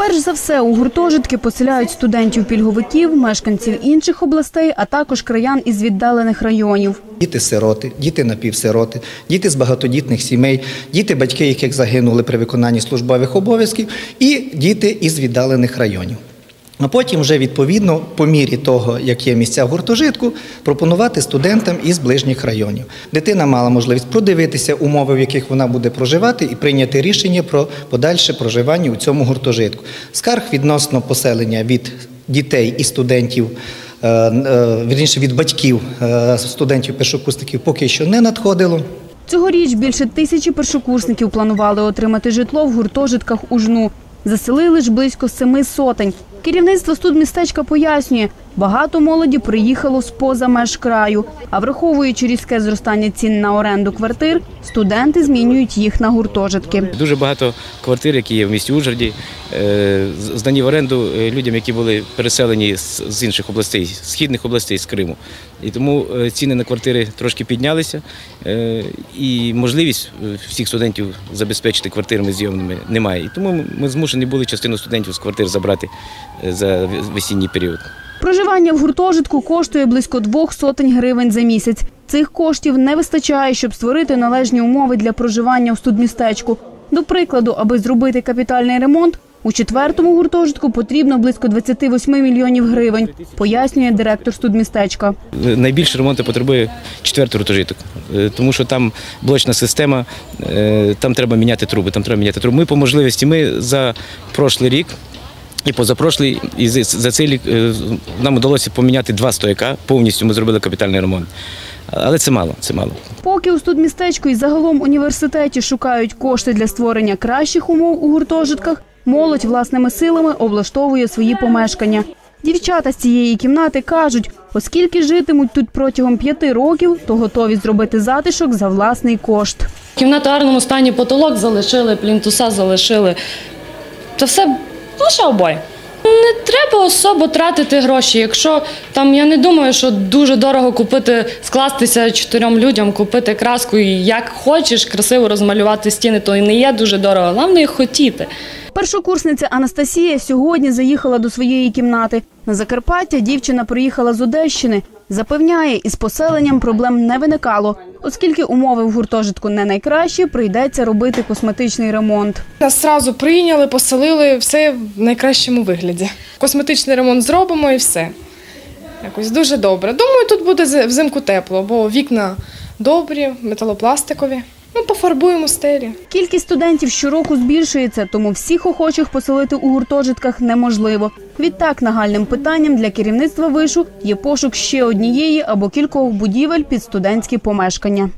Перш за все, у гуртожитки поселяють студентів-пільговиків, мешканців інших областей, а також краян із віддалених районів. Діти-сироти, діти напівсироти, діти з багатодітних сімей, діти, батьки яких загинули при виконанні службових обов'язків, і діти із віддалених районів. А потім вже відповідно, по мірі того, як є місця в гуртожитку, пропонувати студентам із ближніх районів. Дитина мала можливість продивитися умови, в яких вона буде проживати, і прийняти рішення про подальше проживання у цьому гуртожитку. Скарг відносно поселення від дітей і студентів. е, е, Вірніше від батьків е, студентів першокурсників поки що не надходило. Цьогоріч більше тисячі першокурсників планували отримати житло в гуртожитках у жну. Заселили ж близько семи сотень. Керівництво студмістечка пояснює, багато молоді приїхало з-поза меж краю. А враховуючи різке зростання цін на оренду квартир, студенти змінюють їх на гуртожитки. Дуже багато квартир, які є в місті Ужгороді, з- здані в оренду е, людям, які були переселені з інших областей, східних областей, з Криму. І тому е, ціни на квартири трошки піднялися, е, і можливість е, всіх студентів забезпечити квартирами зйомними немає. І тому ми змушені були частину студентів з квартир забрати е, за весінній період. Проживання в гуртожитку коштує близько двох сотень гривень за місяць. Цих коштів не вистачає, щоб створити належні умови для проживання у студмістечку. До прикладу, аби зробити капітальний ремонт, у четвертому гуртожитку потрібно близько 28 мільйонів гривень, пояснює директор студмістечка. Найбільше ремонту потребує четвертий гуртожиток, е, тому що там блочна система, е, там треба міняти труби. Там треба міняти труби. Ми по можливості ми за прошлий рік. І позапрошлий, і за- цей рік е, нам вдалося поміняти два стояка. Повністю ми зробили капітальний ремонт. Але це мало, це мало. Поки у студмістечку і загалом університеті шукають кошти для створення кращих умов у гуртожитках, молодь власними силами облаштовує свої помешкання. Дівчата з цієї кімнати кажуть, оскільки житимуть тут протягом п'яти років, то готові зробити затишок за власний кошт. Кімната в гарному стані потолок залишили, плінтуса залишили. Це все лише обоє. Не треба особо тратити гроші. Якщо там я не думаю, що дуже дорого купити, скластися чотирьом людям, купити краску і як хочеш красиво розмалювати стіни, то і не є дуже дорого. Головне їх хотіти. Першокурсниця Анастасія сьогодні заїхала до своєї кімнати. На Закарпаття дівчина приїхала з Одещини. Запевняє, із поселенням проблем не виникало, оскільки умови в гуртожитку не найкращі, прийдеться робити косметичний ремонт. Нас зразу прийняли, поселили, все в найкращому вигляді. Косметичний ремонт зробимо і все. Якось дуже добре. Думаю, тут буде взимку тепло, бо вікна добрі, металопластикові. Ну, пофарбуємо стелі. Кількість студентів щороку збільшується, тому всіх охочих поселити у гуртожитках неможливо. Відтак нагальним питанням для керівництва вишу є пошук ще однієї або кількох будівель під студентські помешкання.